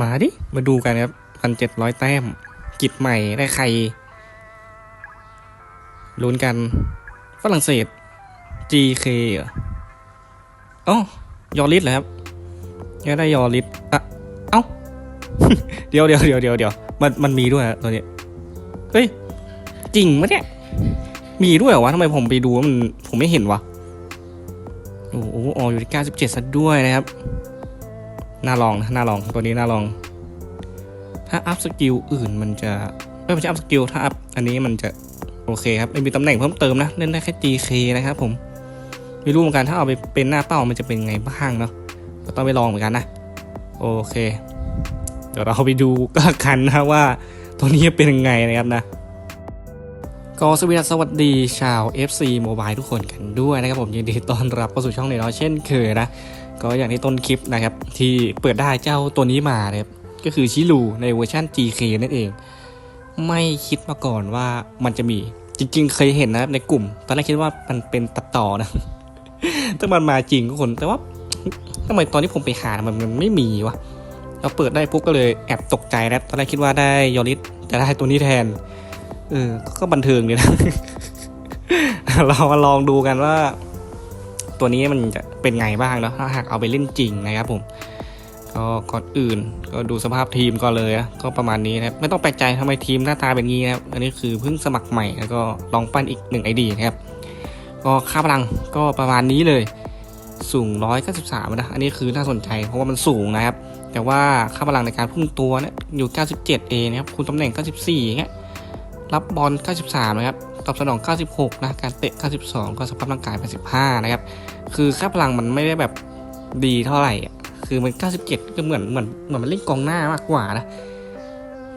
มาดิ มาดูกันครับพันเจ็ดร้อยแต้ม กิจใหม่ได้ใครลุ้นกัน ฝรั่งเศส GK เหรออ๋อยอริสเหรอครับยังได้ยอริสอะ เอ้า เดี๋ยวเดี๋ยวเดี๋ยวเดี๋ยวเดี๋ยวมันมันมีด้วยเหรอตัวนี้ เฮ้ย จริงมะเนี่ย มีด้วยเหรอวะทำไมผมไปดูว่ามันผมไม่เห็นวะ โอ้โหออกอยู่ที่97ซะด้วยนะครับ น่าลองนะน่าลองตัวนี้น่าลอง ถ้าอัพสกิลอื่นมันจะไม่ใช่อัพสกิลถ้าอัพอันนี้มันจะโอเคครับไม่มีตำแหน่งเพิ่มเติมนะเล่นได้แค่ GK นะครับผมไม่รู้เหมือนกันถ้าเอาไปเป็นหน้าเป้ามันจะเป็นไงบ้างเนาะก็ต้องไปลองเหมือนกันนะโอเค เดี๋ยวเราไปดูก็กันนะว่าตัวนี้เป็นยังไงนะครับนะก็สวัสดีสวัสดีชาว FC Mobile ทุกคนกันด้วยนะครับผมยินดีต้อนรับเข้าสู่ช่องในน้อยเช่นเคยนะ ก็อย่างที่ต้นคลิปนะครับ ที่เปิดได้เจ้าตัวนี้มานะครับก็คือชิลูในเวอร์ชัน GK นั่นเอง ไม่คิดมาก่อนว่ามันจะมีจริง ๆ เคยเห็นนะครับในกลุ่ม ตอนแรกคิดว่ามันเป็นตัดต่อนะแต่มันมาจริงทุกคนแต่ว่าทำไมตอนที่ผมไปหามันมันไม่มีวะเราเปิดได้ปุ๊บก็เลยแอบตกใจนะตอนแรกคิดว่าได้ยอริสจะได้ตัวนี้แทนเออก็บันเทิงดีนะเรามาลองดูกันว่า ตัวนี้มันจะเป็นไงบ้างเนาะถ้าหากเอาไปเล่นจริงนะครับผมก็ก่อนอื่นก็ดูสภาพทีมก่อนเลยนะก็ประมาณนี้นะครับไม่ต้องแปลกใจทำไมทีมหน้าตาแบบนี้นะครับอันนี้คือเพิ่งสมัครใหม่แล้วก็ลองปั้นอีกหนึ่งไอดีนะครับก็ค่าพลังก็ประมาณนี้เลยสูง 193 นะ อันนี้คือน่าสนใจเพราะว่ามันสูงนะครับ แต่ว่าค่าพลังในการพุ่งตัวเนี่ยอยู่ 97เอนะครับคุณตำแหน่ง 94อย่างเงี้ย รับบอล 93 นะครับ ตอบสนอง 96 นะ การเตะ 92 ก็สภาพร่างกาย 85 นะครับ คือค่าพลังมันไม่ได้แบบดีเท่าไหร่ คือมัน 97 ก็เหมือนเหมือนเหมือนมันเล่นกองหน้ามากกว่านะ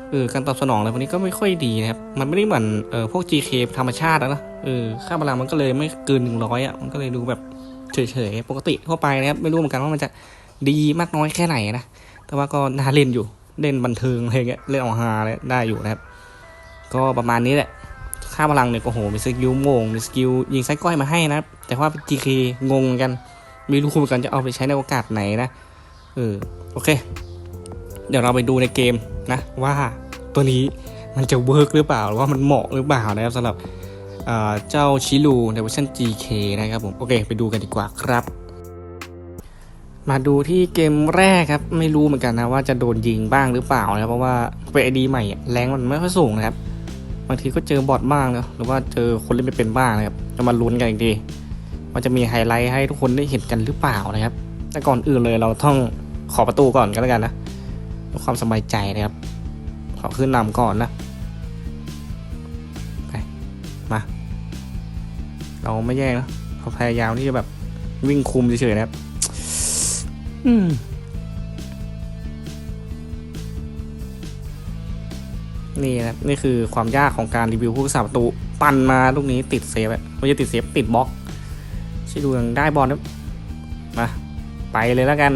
เออการตอบสนองอะไรพวกนี้ก็ไม่ค่อยดีนะครับ มันไม่ได้เหมือนเออพวก GK ธรรมชาติอะนะเออค่าพลังมันก็เลยไม่เกิน 100 อะ มันก็เลยดูแบบเฉยๆ ปกติทั่วไปนะครับ ไม่รู้เหมือนกันว่ามันจะดีมากน้อยแค่ไหนนะ แต่ว่าก็น่าเล่นอยู่ เล่นบันเทิงอะไรเงี้ย เล่นเอาฮาเลยได้อยู่นะครับ ก็ประมาณนี้แหละ ค่าพลังเนี่ยโอ้โหมีสกิลโมงมีสกิลยิงไซก้อยมาให้นะ แต่ว่า GK งงกัน ไม่รู้เหมือนกันจะเอาไปใช้ในโอกาสไหนนะเออโอเค เดี๋ยวเราไปดูในเกมนะ ว่าตัวนี้มันจะเวิร์กหรือเปล่าหรือว่ามันเหมาะหรือเปล่านะครับสำหรับเเจ้าชิลูในเวอร์ชัน GK นะครับผมโอเค ไปดูกันดีกว่าครับ มาดูที่เกมแรกครับ ไม่รู้เหมือนกันนะว่าจะโดนยิงบ้างหรือเปล่านะเพราะว่าเป็นไอดีใหม่แรงมันไม่ค่อยสูงนะครับางทีก็เจอบอทบ้างนะหรือว่าเจอคนเล่นไม่เป็นบ้างนะครับจะมาลุ้นกันอีกทีว่าจะมีไฮไลท์ให้ทุกคนได้เห็นกันหรือเปล่านะครับ แต่ก่อนอื่นเลยเราต้องขอประตูก่อนกันแล้วกันนะเพื่อความสบายใจนะครับ ขอขึ้นนำก่อนนะไปมา เราไม่แย่งนะเราพยายามที่จะแบบวิ่งคุมเฉยๆนะครับ อืม นี่นะนี่คือความยากของการรีวิวผู้รักษาประตู ปั่นมาลูกนี้ติดเซฟไม่ใช่ติดเซฟติดบล็อกชิดูยังได้บอลนะมาไปเลยแล้วกัน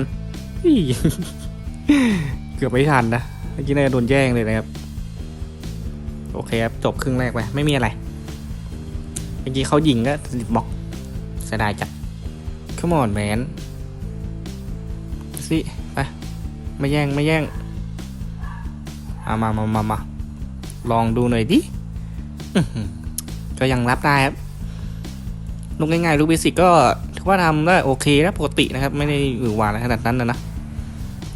เกือบไม่ทันนะเมื่อกี้น่าจะโดนแย่งเลยนะครับ โอเคครับ จบครึ่งแรกไป ไม่มีอะไร เมื่อกี้เขายิงก็ติดบล็อกเสียดายจัด Come on man สิไปไม่แย่ง ไม่แย่งเอามามามามา ลองดูหน่อยดิก็ยังรับได้ครับลูกง่ายๆลูกเบสิกก็ถือว่าทำได้โอเคนะปกตินะครับ ไม่ได้หวือหวาอะไรขนาดนั้นนะนะ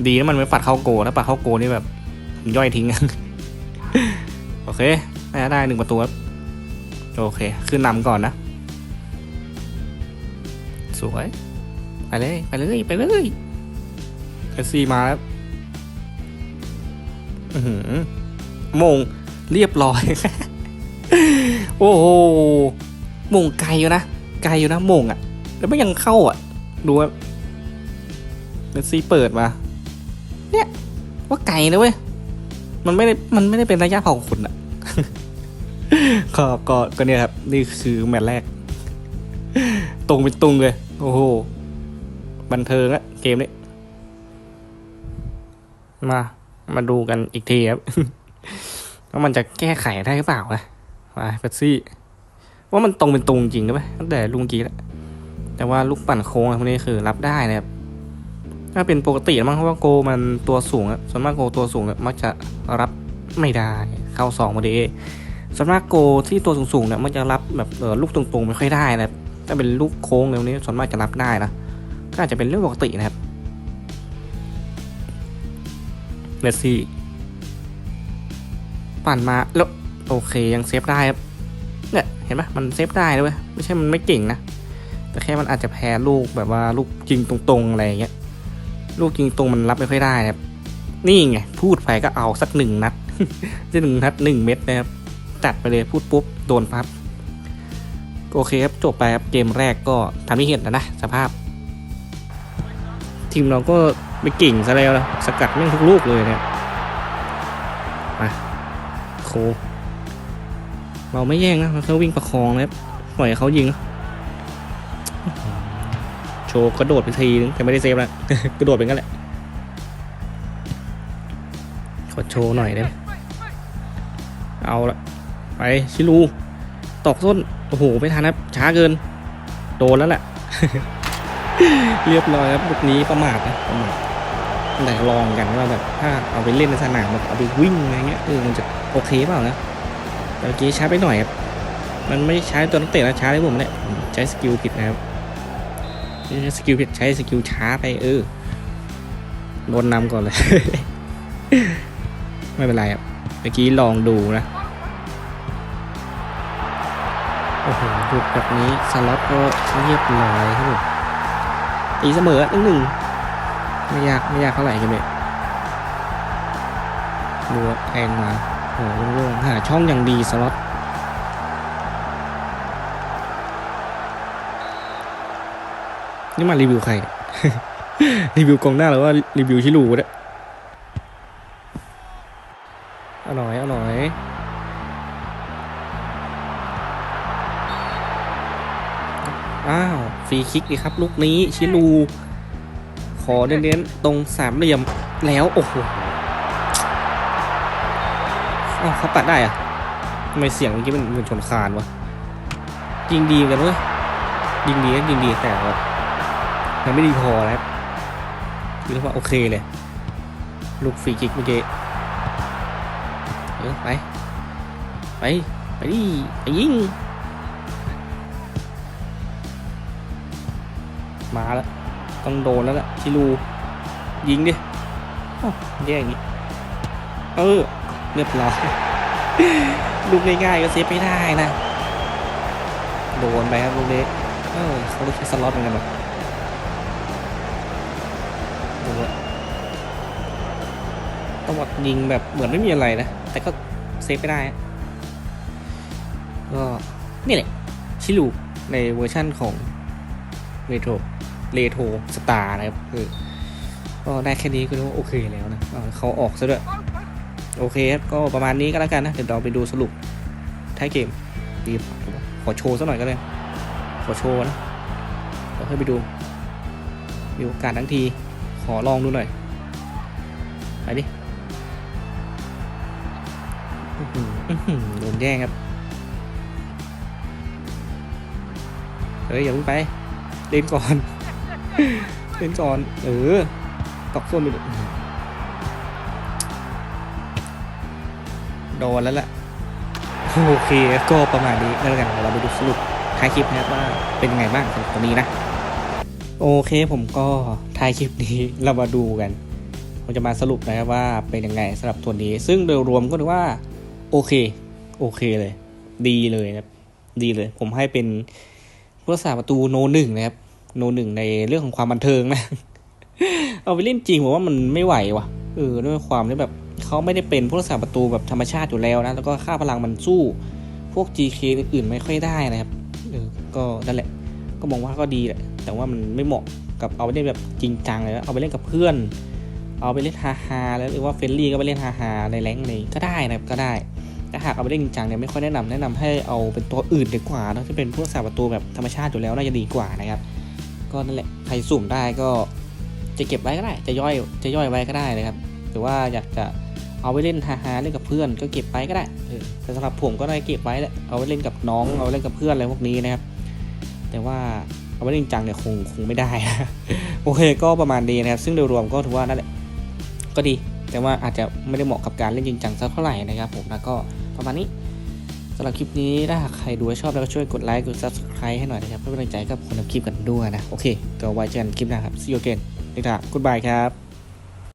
ดีนะมันไม่ปัดเข้าโกนะปัดเข้าโกนี่แบบย่อยทิ้งโอเคได้หนึ่งประตูครับโอเค ขึ้นนำก่อนนะ สวย ไปเลย ไปเลย ไปเลยเอสซีมาแล้วอือหือมง เรียบร้อย โอ้โหมงไกลอยู่นะไกลอยู่นะมงอะ แล้วไม่ยังเข้าอะ ดูว่าเอสซีเปิดมา เนี่ย ว่าไกลนะเว้ย มันไม่ได้มันไม่ได้เป็นระยะเผาขนอะก็ก็ก็เนี่ยครับ นี่คือแมตช์แรก ตรงเป็นตรงเลย โอ้โห บันเทิงอะเกมนี้ มา มาดูกันอีกทีครับ ว่ามันจะแก้ไขได้หรือเปล่านะมาเปปซี่ ว่ามันตรงเป็นตรงจริงหรือเปล่าตั้งแต่ลุงกี้แล้วแต่ว่าลูกปั่นโค้งอะพวกนี้คือรับได้นะครับถ้าเป็นปกติมั้งเพราะว่าโกมันตัวสูงอะส่วนมากโกตัวสูงเนี่ยมักจะรับไม่ได้เข้าสองพอดีส่วนมากโกที่ตัวสูงๆเนี่ยมันจะรับแบบลูกตรงๆไม่ค่อยได้นะครับถ้าเป็นลูกโค้งเร็วนี้ส่วนมากจะรับได้นะก็อาจจะเป็นเรื่องปกตินะครับเมสซี่ ปั่นมาแล้วโอเคยังเซฟได้ครับเนี่ยเห็นปะมันเซฟได้เลยเว้ยไม่ใช่มันไม่เก่งนะแต่แค่มันอาจจะแพ้ลูกแบบว่าลูกจริงตรงๆอะไรอย่างเงี้ยลูกจริงตรงมันรับไม่ค่อยได้นะครับนี่ไงพูดไปก็เอาสักหนึ่งนัดจะหนึ่งนัดหนึ่งเม็ดนะครับจัดไปเลยพูดปุ๊บโดนปั๊บโอเคครับจบไปครับเกมแรกก็ทำที่เห็นนะนะสภาพ ทีมเราก็ไม่เก่งซะแล้วนะสกัดแม่งทุกลูกเลยเนี่ยมา โค เราไม่แย่งนะเราแค่วิ่งประคองนะครับปล่อยเขายิง โชว์กระโดดไปทีนึงแต่ไม่ได้เซฟแล้วกระโดดไปงั้นแหละ ขอโชว์หน่อยได้เอาละไปชิลู ตอกส้น โอ้โห ไม่ทันครับ ช้าเกิน โดนแล้วแหละ เรียบร้อยครับลูกนี้ประมาทนะประมาทแต่ลองกันว่าแบบถ้าเอาไปเล่นในสนามแบบเอาไปวิ่งอะไรเงี้ยเออมันจะ โอเคเปล่านะแต่เมื่อกี้ช้าไปหน่อยครับมันไม่ใช้ตัวนักเตะนะช้าเลยผมเนี่ยใช้สกิลผิดนะครับสกิลผิดใช้สกิลช้าไปเออโดนนำก่อนเลย ไม่เป็นไรครับเมื่อกี้ลองดูนะโอ้โหดูแบบนี้สล็อตก็เรียบร้อยครับผมตีเสมอหนึ่งหนึ่งไม่ยากไม่ยากเท่าไหร่กันเลยดูว่าแทงมา โอ้โหโล่งๆหาช่องอย่างดีสล็อตนี่มารีวิวใคร รีวิวกองหน้าหรือว่ารีวิวชิลูเนี่ยอร่อย อร่อยอ้าว ฟรีคิกดีครับ ลูกนี้ชิลู ขอเน้นๆตรงสามเหลี่ยมแล้ว โอ้โห อ้าวเขาปัดได้อะทำไมเสียงเมื่อกี้มันเหมือนชนคานวะยิงดีกันเว้ยยิงดีก็ยิงดีแต่ว่ามันไม่ดีพอแล้วคือว่าโอเคเลยลูกฟรีคิกเมื่อกี้เออไปไปไปดิไปยิงมาแล้วต้องโดนแล้วล่ะชิลูยิงดิแย่อย่างนี้เออ เรียบร้อยลูกง่ายๆก็เซฟไม่ได้นะ โดนไปครับลูกนี้เออเขาลูกใช้สล็อตเหมือนกันหรอดูว่าต้องบอกยิงแบบเหมือนไม่มีอะไรนะ แต่ก็เซฟไม่ได้ ก็นี่แหละ ชิลูในเวอร์ชั่นของเรโทรเรโทรสตาร์นะครับคือก็ได้แค่นี้ก็รู้ว่าโอเคแล้วนะเขาออกซะด้วย โอเคครับก็ประมาณนี้ก็แล้วกันนะ เดี๋ยวเราไปดูสรุปท้ายเกมดีขอโชว์สักหน่อยก็เลย ขอโชว์นะเดี๋ยวค่อยไปดู มีโอกาสทั้งที ขอลองดูหน่อย ไปดิโดนแย่งครับ เฮ้ยอย่าเพิ่งไป เล่นก่อน เล่นก่อน เออตอกส้นไปดู โดนแล้วแหละโอเคก็ประมาณนี้แล้วกันเดี๋ยวเราไปดูสรุปท้ายคลิปนะครับว่าเป็นไงบ้างสำหรับตัวนี้นะ โอเคผมก็ท้ายคลิปนี้เรามาดูกันผมจะมาสรุปนะครับว่าเป็นยังไงสำหรับตัวนี้ ซึ่งโดยรวมก็ถือว่าโอเคโอเคเลย ดีเลยนะครับดีเลย ผมให้เป็นผู้รักษาประตูโนหนึ่งนะครับโนหนึ่งในเรื่องของความบันเทิงนะ เอาไปเล่นจริงผมว่ามันไม่ไหวว่ะเออด้วยความที่แบบ เขาไม่ได้เป็นผู้รักษาประตูแบบธรรมชาติอยู่แล้วนะ แล้วก็ค่าพลังมันสู้พวก GK อื่นๆไม่ค่อยได้นะครับเออก็นั่นแหละ ก็มองว่าก็ดีแหละ แต่ว่ามันไม่เหมาะกับเอาไปเล่นแบบจริงจังเลยนะเอาไปเล่นกับเพื่อน เอาไปเล่นฮาฮาแล้วหรือว่าเฟรนลี่ก็ไปเล่นฮาฮาในแรงค์นี้ก็ได้นะครับก็ได้แต่หากเอาไปเล่นจริงจังเนี่ยไม่ค่อยแนะนำแนะนำให้เอาเป็นตัวอื่นดีกว่าเนะที่เป็นพวกสาประตูแบบธรรมชาติอยู่แล้วน่าจะดีกว่านะครับ ก็นั่นแหละใครสุ่มได้ก็จะเก็บไว้ก็ได้ จะย่อยจะย่อยไว้ก็ได้นะครับ หรือว่าอยากจะ เอาไปเล่นฮาฮาๆเล่นกับเพื่อนก็เก็บไว้ก็ได้แต่สำหรับผมก็ได้เก็บไว้แหละเอาไว้เล่นกับน้องเอาไว้เล่นกับเพื่อนอะไรพวกนี้นะครับ แต่ว่าเอาไว้เล่นจริงจังเนี่ยคงคงไม่ได้นะโอเคก็ประมาณนี้นะครับ ซึ่งโดยรวมก็ถือว่านั่นแหละก็ดี แต่ว่าอาจจะไม่ได้เหมาะกับการเล่นจริงจังสักเท่าไหร่นะครับผมแล้วก็ประมาณนี้สำหรับคลิปนี้ถ้าหากใครดูชอบแล้วก็ช่วยกดไลค์กด subscribe ให้หน่อยนะครับเพื่อเป็นกำลังใจกับคนทำคลิปกันด้วยนะโอเคก็ไว้เจอกันคลิปหน้าครับ see you again นิทา goodbye ครับ